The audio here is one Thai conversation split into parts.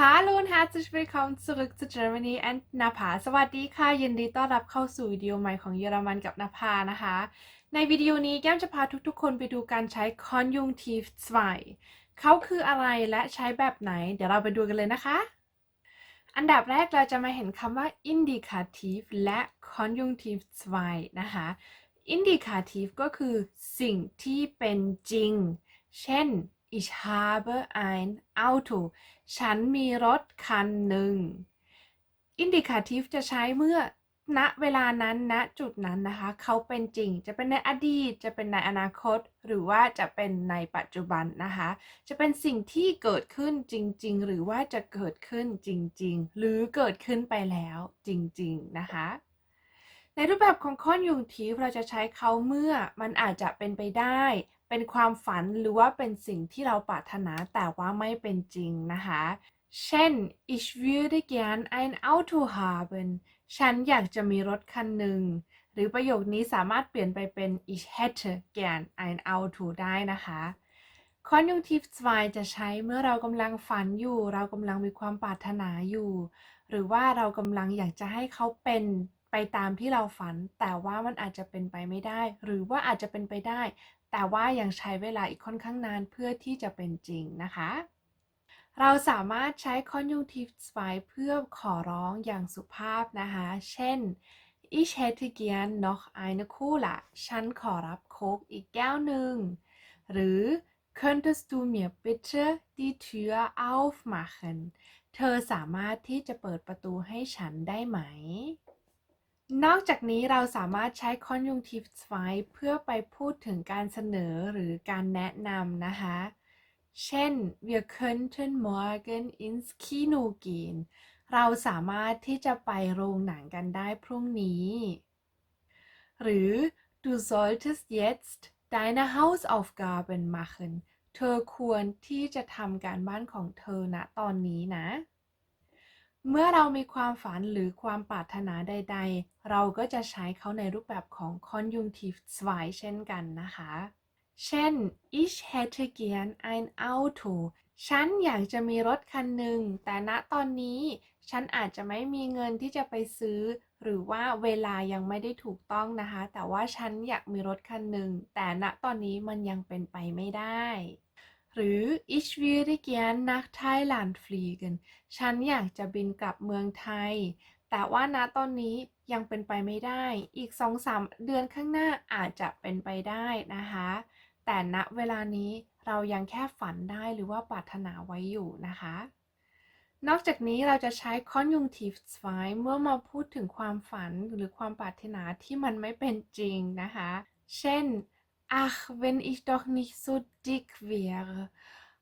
Hallo und herzlich willkommen zurück zu Germany and Napa สวัสดีค่ะ ยินดีต้อนรับเข้าสู่วิดีโอใหม่ของเยอรมันกับนภานะคะ ในวิดีโอนี้แก้มจะพาทุกๆ คนไปดูการใช้ conjunctive 2เขาคืออะไรและใช้แบบไหน เดี๋ยวเราไปดูกันเลยนะคะ อันดับแรกเราจะมาเห็นคำว่า indicative และ conjunctive 2นะคะ indicative ก็คือสิ่งที่เป็นจริง เช่น ich habe ein Auto ฉันมีรถคันหนึ่ง indicative จะใช้เมื่อณเวลานั้นณจุดนั้นนะคะ เขาเป็นจริง จะเป็นในอดีต จะเป็นในอนาคต หรือว่าจะเป็นในปัจจุบันนะคะ จะเป็นสิ่งที่เกิดขึ้นจริง ๆ หรือว่าจะเกิดขึ้นจริง ๆ หรือเกิดขึ้นไปแล้วจริง ๆ นะคะ ในรูปแบบของ conjunctive เราจะใช้เขาเมื่อมันอาจจะเป็นไปได้ เป็นความฝันหรือว่าเป็นสิ่งที่เราปรารถนาแต่ว่าไม่เป็นจริงนะคะ เช่น ich würde gern ein Auto haben ฉันอยากจะมีรถคันหนึ่ง หรือประโยคนี้สามารถเปลี่ยนไปเป็น ich hätte gern ein Auto ได้นะคะ conjunctive 2จะใช้เมื่อเรากำลังฝันอยู่ เรากำลังมีความปรารถนาอยู่ หรือว่าเรากำลังอยากจะให้เขาเป็นไปตามที่เราฝัน แต่ว่ามันอาจจะเป็นไปไม่ได้ หรือว่าอาจจะเป็นไปได้ แต่ว่ายังใช้เวลาอีกค่อนข้างนานเพื่อที่จะเป็นจริงนะคะ เราสามารถใช้ conjunctive 2เพื่อขอร้องอย่างสุภาพนะคะ เช่น ich hätte gern noch eine Cola ฉันขอรับโค้กอีกแก้วหนึ่ง หรือ könntest du mir bitte die Tür aufmachen เธอสามารถที่จะเปิดประตูให้ฉันได้ไหม นอกจากนี้เราสามารถใช้ conjunctive 2เพื่อไปพูดถึงการเสนอหรือการแนะนำนะคะ เช่น wir könnten morgen ins Kino gehen เราสามารถที่จะไปโรงหนังกันได้พรุ่งนี้ หรือ du solltest jetzt deine Hausaufgaben machen เธอควรที่จะทำการบ้านของเธอณตอนนี้นะ เมื่อเรามีความฝันหรือความปรารถนาใด ๆ เราก็จะใช้เขาในรูปแบบของ conjunctive 2เช่นกันนะคะ เช่น ich hätte gern ein Auto ฉันอยากจะมีรถคันหนึ่ง แต่ณตอนนี้ ฉันอาจจะไม่มีเงินที่จะไปซื้อ หรือว่าเวลายังไม่ได้ถูกต้องนะคะ แต่ว่าฉันอยากมีรถคันหนึ่ง แต่ณตอนนี้มันยังเป็นไปไม่ได้ หรือ ich würde gern nach Thailand fliegen ฉันอยากจะบินกลับเมืองไทย แต่ว่าณตอนนี้ยังเป็นไปไม่ได้ อีก 2-3 เดือนข้างหน้าอาจจะเป็นไปได้นะคะ แต่ณเวลานี้เรายังแค่ฝันได้หรือว่าปรารถนาไว้อยู่นะคะ นอกจากนี้เราจะใช้ conjunctive 2เมื่อมาพูดถึงความฝันหรือความปรารถนาที่มันไม่เป็นจริงนะคะ เช่น ach wenn ich doch nicht so dick wäre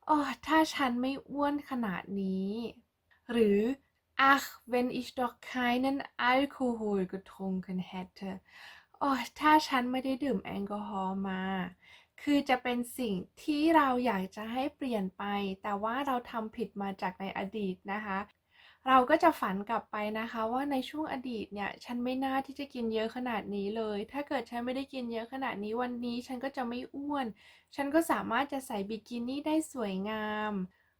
โอ้ถ้าฉันไม่อ้วนขนาดนี้ หรือ ach wenn ich doch keinen Alkohol getrunken hätte โอ้ถ้าฉันไม่ได้ดื่มแอลกอฮอล์มา คือจะเป็นสิ่งที่เราอยากจะให้เปลี่ยนไป แต่ว่าเราทำผิดมาจากในอดีตนะคะ เราก็จะฝันกลับไปนะคะว่าในช่วงอดีตเนี่ย ฉันไม่น่าที่จะกินเยอะขนาดนี้เลย ถ้าเกิดฉันไม่ได้กินเยอะขนาดนี้วันนี้ฉันก็จะไม่อ้วน ฉันก็สามารถจะใส่บิกินี่ได้สวยงาม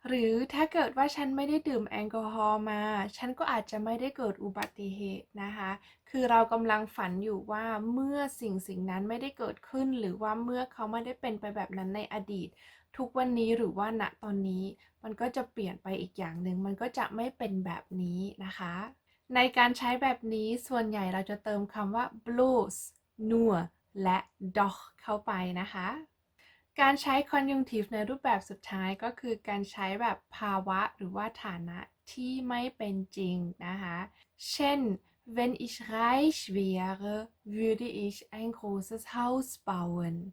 หรือถ้าเกิดว่าฉันไม่ได้ดื่มแอลกอฮอล์มา ฉันก็อาจจะไม่ได้เกิดอุบัติเหตุนะคะ คือเรากำลังฝันอยู่ว่าเมื่อสิ่งสิ่งนั้นไม่ได้เกิดขึ้น หรือว่าเมื่อเขาไม่ได้เป็นไปแบบนั้นในอดีต ทุกวันนี้หรือว่าณตอนนี้ มันก็จะเปลี่ยนไปอีกอย่างหนึ่งมันก็จะไม่เป็นแบบนี้นะคะ ในการใช้แบบนี้ส่วนใหญ่เราจะเติมคำว่า bloß nur และ doch เข้าไปนะคะ การใช้ conjunctive ในรูปแบบสุดท้ายก็คือการใช้แบบภาวะหรือว่าฐานะที่ไม่เป็นจริงนะคะ เช่น wenn ich reich wäre würde ich ein großes Haus bauen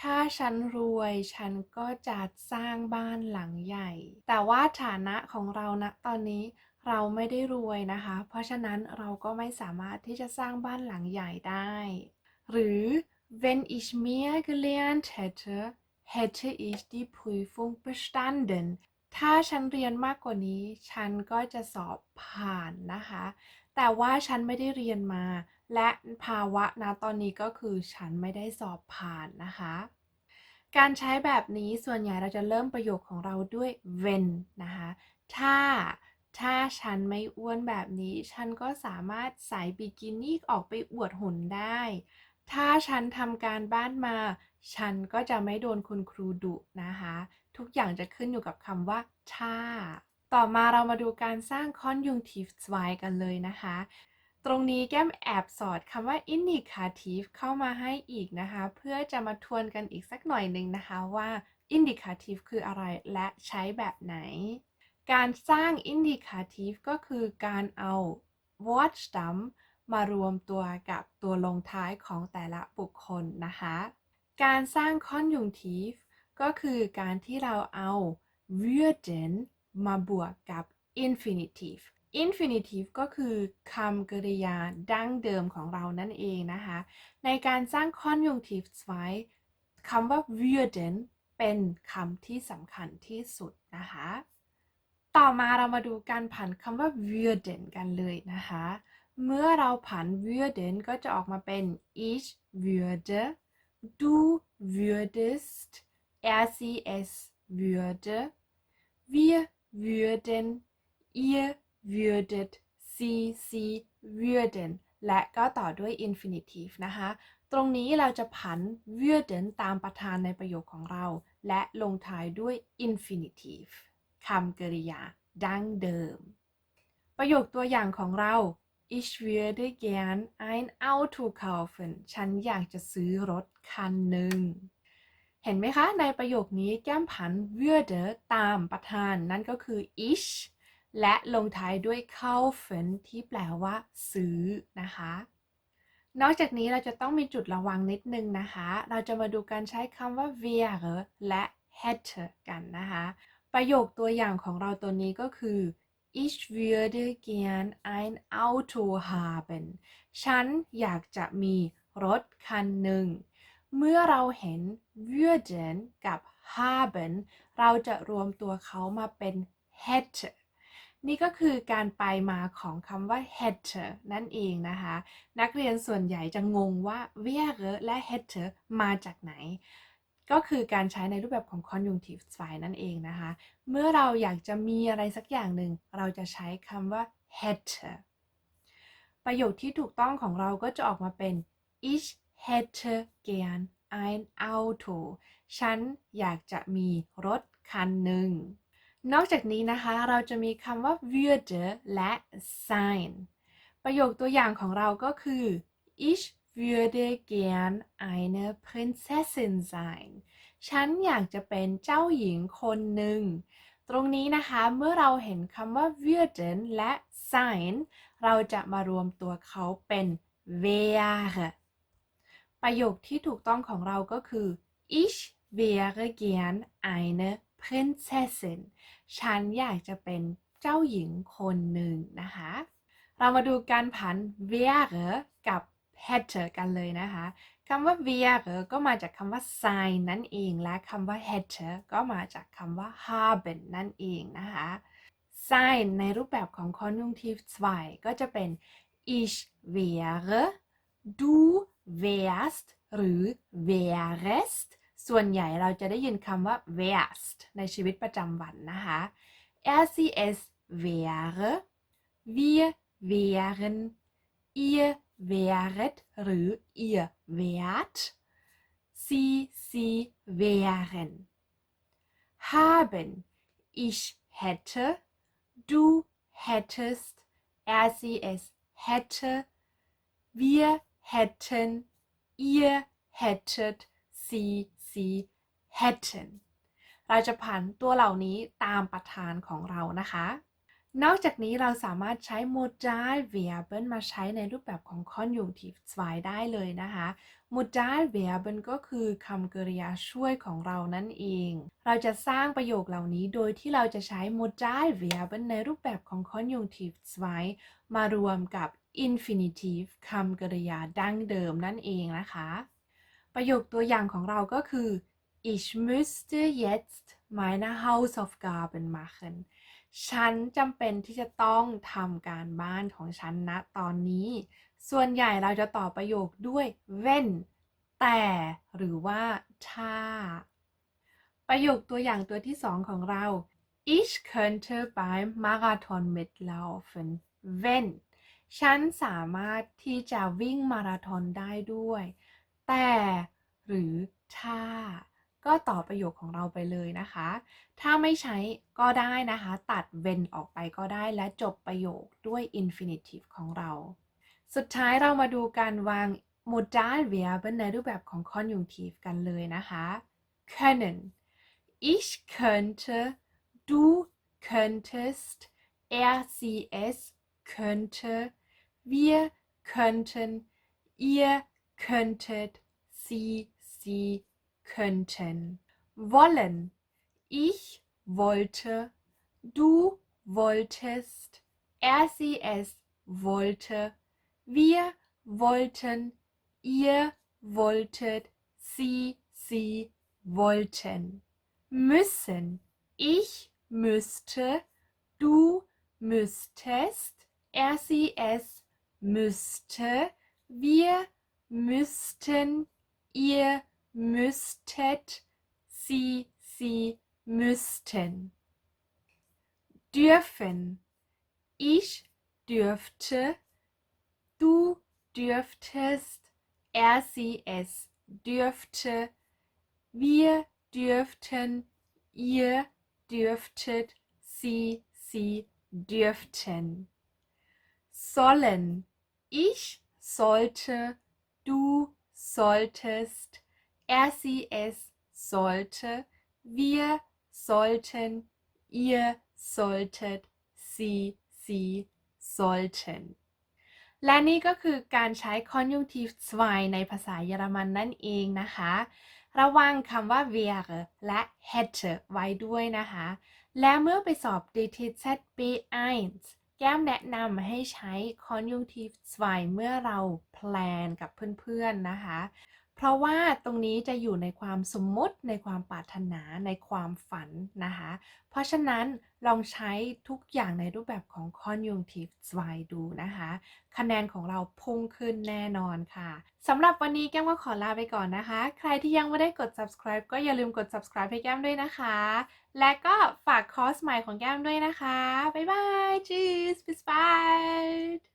ถ้าฉันรวยฉันก็จะสร้างบ้านหลังใหญ่ แต่ว่าฐานะของเราณตอนนี้เราไม่ได้รวยนะคะ เพราะฉะนั้นเราก็ไม่สามารถที่จะสร้างบ้านหลังใหญ่ได้ หรือ wenn ich mehr gelernt hätte hätte ich die Prüfung bestanden ถ้าฉันเรียนมากกว่านี้ ฉันก็จะสอบผ่านนะคะ แต่ว่าฉันไม่ได้เรียนมา และภาวะณตอนนี้ก็คือฉันไม่ได้สอบผ่านนะคะ การใช้แบบนี้ส่วนใหญ่เราจะเริ่มประโยคของเราด้วย when นะคะ ถ้าถ้าฉันไม่อ้วนแบบนี้ ฉันก็สามารถใส่บิกินี่ออกไปอวดหุ่นได้ ถ้าฉันทำการบ้านมา ฉันก็จะไม่โดนคุณครูดุนะคะ ทุกอย่างจะขึ้นอยู่กับคำว่าถ้า ต่อมาเรามาดูการสร้าง conjunctive 2กันเลยนะคะ ตรงนี้แก้มแอบสอดคำว่า indicative เข้ามาให้อีกนะคะ เพื่อจะมาทวนกันอีกสักหน่อยหนึ่งนะคะว่า indicative คืออะไรและใช้แบบไหน การสร้าง indicative ก็คือการเอา Wortstamm มารวมตัวกับตัวลงท้ายของแต่ละบุคคลนะคะ การสร้าง conjunctive ก็คือการที่เราเอา würden มาบวกกับ infinitive infinitive ก็คือคำกริยาดั้งเดิมของเรานั่นเองนะคะ ในการสร้าง conjunctive ไว้คำว่า würden เป็นคำที่สำคัญที่สุดนะคะ ต่อมาเรามาดูการผันคำว่า würden กันเลยนะคะ เมื่อเราผัน würden ก็จะออกมาเป็น ich würde du würdest er sie es würde wir würden ihr würdet sie sie würden และก็ต่อด้วย infinitive นะคะ ตรงนี้เราจะผัน würden ตามประธานในประโยคของเรา และลงท้ายด้วย infinitive คำกริยาดั้งเดิม ประโยคตัวอย่างของเรา Ich würde gern ein Auto kaufen ฉันอยากจะซื้อรถคันหนึ่ง เห็นไหมคะ ในประโยคนี้แก้มผัน würde ตามประธานนั่นก็คือ ich และลงท้ายด้วย kaufen ที่แปลว่าซื้อนะคะ นอกจากนี้เราจะต้องมีจุดระวังนิดนึงนะคะ เราจะมาดูการใช้คำว่า wäre และ hätte กันนะคะ ประโยคตัวอย่างของเราตัวนี้ก็คือ Ich würde gern ein Auto haben ฉันอยากจะมีรถคันหนึ่ง เมื่อเราเห็น würden กับ haben เราจะรวมตัวเขามาเป็น hätte นี่ก็คือการไปมาของคำว่า hätte นั่นเองนะคะ นักเรียนส่วนใหญ่จะงงว่า wäre และ hätte มาจากไหน ก็คือการใช้ในรูปแบบของ conjunctive 2นั่นเองนะคะ เมื่อเราอยากจะมีอะไรสักอย่างหนึ่ง เราจะใช้คำว่า hätte ประโยคที่ถูกต้องของเราก็จะออกมาเป็น ich hätte gern ein Auto ฉันอยากจะมีรถคันหนึ่ง นอกจากนี้นะคะ เราจะมีคำว่า würde และ sein ประโยคตัวอย่างของเราก็คือ ich würde gern eine Prinzessin sein ฉันอยากจะเป็นเจ้าหญิงคนหนึ่ง ตรงนี้นะคะเมื่อเราเห็นคำว่า würden และ sein เราจะมารวมตัวเขาเป็น wäre ประโยคที่ถูกต้องของเราก็คือ ich wäre gern eine Prinzessin ฉันอยากจะเป็นเจ้าหญิงคนหนึ่งนะคะ เรามาดูการผัน wäre กับ hätte กันเลยนะคะคำว่า wäre ก็มาจากคำว่า sein นั่นเอง และคำว่า hätte ก็มาจากคำว่า haben นั่นเองนะคะ sein ในรูปแบบของ conjunctive 2 ก็จะเป็น ich wäre du wärst หรือ wärest ส่วนใหญ่เราจะได้ยินคำว่า wärst ในชีวิตประจำวันนะคะ er sie es wäre wir wären ihr wäret หรือ ihr wärt sie sie wären haben ich hätte du hättest er sie es hätte wir hätten ihr hättet sie sie hätten เราจะผันตัวเหล่านี้ตามประธานของเรานะคะ นอกจากนี้เราสามารถใช้ modal verben มาใช้ในรูปแบบของ conjunctive 2ได้เลยนะคะ modal verben ก็คือคำกริยาช่วยของเรานั่นเอง เราจะสร้างประโยคเหล่านี้โดยที่เราจะใช้ modal verben ในรูปแบบของ conjunctive 2มารวมกับ infinitive คำกริยาดั้งเดิมนั่นเองนะคะ ประโยคตัวอย่างของเราก็คือ ich müsste jetzt meine Hausaufgaben machen ฉันจำเป็นที่จะต้องทำการบ้านของฉันนะตอนนี้ ส่วนใหญ่เราจะต่อประโยคด้วย when แต่หรือว่า ถ้า ประโยคตัวอย่างตัวที่สองของเรา ich könnte beim Marathon mitlaufen wenn ฉันสามารถที่จะวิ่งมาราธอนได้ด้วย แต่หรือถ้าก็ต่อประโยคของเราไปเลยนะคะ ถ้าไม่ใช้ก็ได้นะคะ ตัด when ออกไปก็ได้และจบประโยคด้วย infinitive ของเรา สุดท้ายเรามาดูการวาง modal verben ในรูปแบบของ conjunctive กันเลยนะคะ können ich könnte du könntest er sie es könnte wir könnten ihr könntet sie sie könnten. Wollen. Ich wollte du wolltest er sie es wollte. Wir wollten ihr wolltet sie sie wollten. Müssen. Ich müsste du müsstest er sie es müsste wir müssten ihr müsstet sie sie müssten. Dürfen. Ich dürfte du dürftest er sie es dürfte. Wir dürften ihr dürftet sie sie dürften. Sollen ich sollte du solltest er sie es sollte wir sollten ihr solltet sie sie sollten และนี่ก็คือการใช้ conjunctive 2ในภาษาเยอรมันนั่นเองนะคะ ระวังคำว่า wäre และ hätte ไว้ด้วยนะคะ และเมื่อไปสอบ DTZ B1 แก้มแนะนำให้ใช้ conjunctive 2เมื่อเราแพลนกับเพื่อนๆนะคะ ราะว่าตรงนี้จะอยู่ในความสมมุติในความปรารถนาในความฝันนะคะ เพราะฉะนั้นลองใช้ทุกอย่างในรูปแบบของ conjunctive 2ดูนะคะ คะแนนของเราพุ่งขึ้นแน่นอนค่ะสำหรับวันนี้แก้มก็ขอลาไปก่อนนะคะ ใครที่ยังไม่ได้กด subscribe ก็อย่าลืมกด subscribe ให้แก้มด้วยนะคะ และก็ฝากคอร์สใหม่ของแก้มด้วยนะคะ บ๊ายบาย cheers bis bald